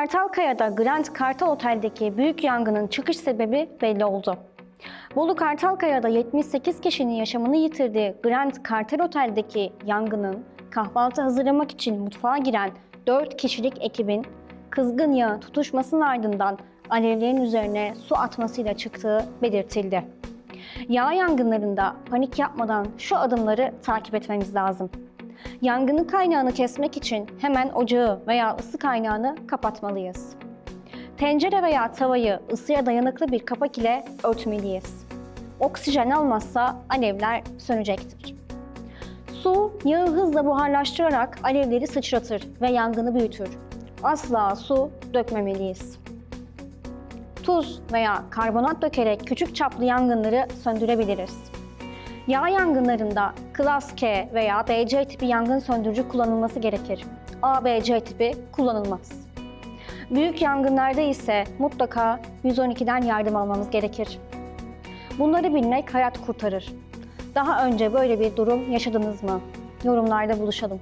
Kartalkaya'da Grand Kartal Otel'deki büyük yangının çıkış sebebi belli oldu. Bolu Kartalkaya'da 78 kişinin yaşamını yitirdiği Grand Kartal Otel'deki yangının kahvaltı hazırlamak için mutfağa giren 4 kişilik ekibin kızgın yağın tutuşmasının ardından alevlerin üzerine su atmasıyla çıktığı belirtildi. Yağ yangınlarında panik yapmadan şu adımları takip etmemiz lazım. Yangının kaynağını kesmek için hemen ocağı veya ısı kaynağını kapatmalıyız. Tencere veya tavayı ısıya dayanıklı bir kapak ile örtmeliyiz. Oksijen almazsa alevler sönecektir. Su, yağı hızla buharlaştırarak alevleri sıçratır ve yangını büyütür. Asla su dökmemeliyiz. Tuz veya karbonat dökerek küçük çaplı yangınları söndürebiliriz. Yağ yangınlarında Klas K veya BC tipi yangın söndürücü kullanılması gerekir. A, BC tipi kullanılmaz. Büyük yangınlarda ise mutlaka 112'den yardım almamız gerekir. Bunları bilmek hayat kurtarır. Daha önce böyle bir durum yaşadınız mı? Yorumlarda buluşalım.